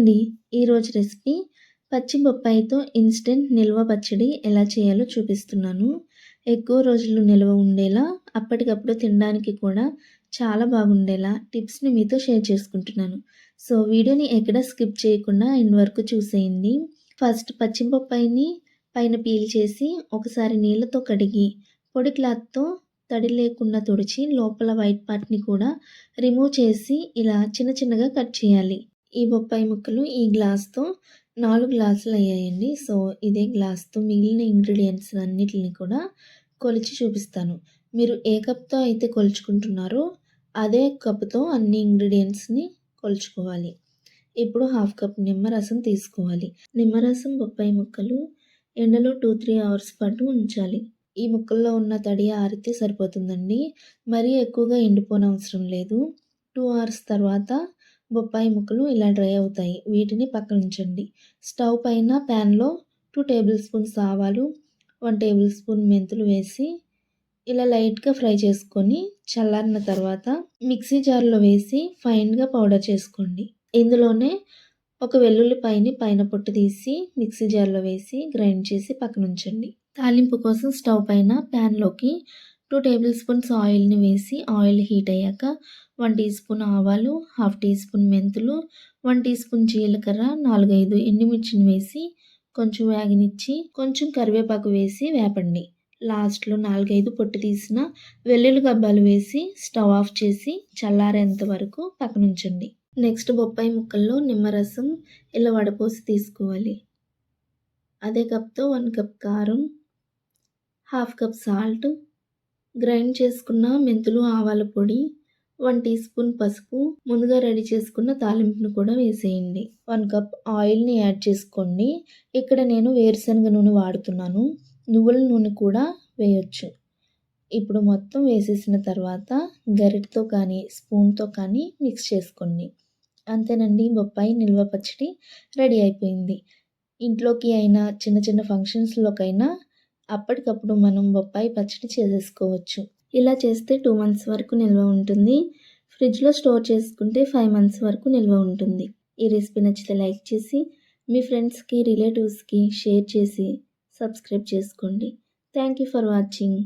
అండి. ఈరోజు రెసిపీ పచ్చి బొప్పాయితో ఇన్స్టెంట్ నిల్వ పచ్చడి ఎలా చేయాలో చూపిస్తున్నాను. ఎక్కువ రోజులు నిల్వ ఉండేలా అప్పటికప్పుడు తినడానికి కూడా చాలా బాగుండేలా టిప్స్ని మీతో షేర్ చేసుకుంటున్నాను. సో వీడియోని ఎక్కడ స్కిప్ చేయకుండా ఇన్ వరకు చూసేయండి. ఫస్ట్ పచ్చి బొప్పాయిని పైన పీల్ చేసి ఒకసారి నీళ్ళతో కడిగి పొడి క్లాత్తో తడి లేకుండా తుడిచి లోపల వైట్ పార్ట్ని కూడా రిమూవ్ చేసి ఇలా చిన్న చిన్నగా కట్ చేయాలి. ఈ బొప్పాయి ముక్కలు ఈ గ్లాస్తో నాలుగు గ్లాసులు అయ్యాయండి. సో ఇదే గ్లాస్తో మిగిలిన ఇంగ్రీడియంట్స్ అన్నిటిని కూడా కొలిచి చూపిస్తాను. మీరు ఏ కప్తో అయితే కొలుచుకుంటున్నారో అదే కప్తో అన్ని ఇంగ్రీడియంట్స్ని కొలుచుకోవాలి. ఇప్పుడు హాఫ్ కప్ నిమ్మరసం తీసుకోవాలి. నిమ్మరసం బొప్పాయి ముక్కలు ఎండలో టూ త్రీ అవర్స్ పాటు ఉంచాలి. ఈ ముక్కల్లో ఉన్న తడి ఆరితే సరిపోతుందండి. మరీ ఎక్కువగా ఎండిపోనవసరం లేదు. టూ అవర్స్ తర్వాత బొప్పాయి ముక్కలు ఇలా డ్రై అవుతాయి. వీటిని పక్కన ఉంచండి. స్టవ్ పైన ప్యాన్లో టూ టేబుల్ స్పూన్స్ ఆవాలు వన్ టేబుల్ స్పూన్ మెంతులు వేసి ఇలా లైట్గా ఫ్రై చేసుకొని చల్లారిన తర్వాత మిక్సీ జార్లో వేసి ఫైన్గా పౌడర్ చేసుకోండి. ఇందులోనే ఒక వెల్లుల్లిపాయని పైన పొట్టు తీసి మిక్సీ జార్లో వేసి గ్రైండ్ చేసి పక్కన ఉంచండి. తాలింపు కోసం స్టవ్ పైన ప్యాన్లోకి టూ టేబుల్ స్పూన్స్ ఆయిల్ని వేసి ఆయిల్ హీట్ అయ్యాక వన్ టీ స్పూన్ ఆవాలు హాఫ్ టీ స్పూన్ మెంతులు వన్ టీ స్పూన్ జీలకర్ర నాలుగైదు ఎండుమిర్చిని వేసి కొంచెం వేగనిచ్చి కొంచెం కరివేపాకు వేసి వేపండి. లాస్ట్లో నాలుగైదు పొట్టు తీసిన వెల్లుల్లి గబ్బాలు వేసి స్టవ్ ఆఫ్ చేసి చల్లారేంత వరకు పక్కనుంచండి. నెక్స్ట్ బొప్పాయి ముక్కల్లో నిమ్మరసం ఇలా వడపోసి తీసుకోవాలి. అదే కప్తో వన్ కప్ కారం హాఫ్ కప్ సాల్ట్ గ్రైండ్ చేసుకున్న మెంతులు ఆవాల పొడి వన్ టీ స్పూన్ పసుపు ముందుగా రెడీ చేసుకున్న తాలింపును కూడా వేసేయండి. వన్ కప్ ఆయిల్ని యాడ్ చేసుకోండి. ఇక్కడ నేను వేరుశనగ నూనె వాడుతున్నాను. నువ్వుల నూనె కూడా వేయొచ్చు. ఇప్పుడు మొత్తం వేసేసిన తర్వాత గరిటతో కానీ స్పూన్తో కానీ మిక్స్ చేసుకోండి. అంతేనండి బొప్పాయి నిల్వ పచ్చడి రెడీ అయిపోయింది. ఇంట్లోకి అయినా చిన్న చిన్న ఫంక్షన్స్లోకైనా అప్పటికప్పుడు మనం బొప్పాయి పచ్చడి చేసేసుకోవచ్చు. ఇలా చేస్తే టూ మంత్స్ వరకు నిల్వ ఉంటుంది. ఫ్రిడ్జ్లో స్టోర్ చేసుకుంటే ఫైవ్ మంత్స్ వరకు నిల్వ ఉంటుంది. ఈ రెసిపీ నచ్చితే లైక్ చేసి మీ ఫ్రెండ్స్కి రిలేటివ్స్కి షేర్ చేసి సబ్స్క్రైబ్ చేసుకోండి. Thank you for watching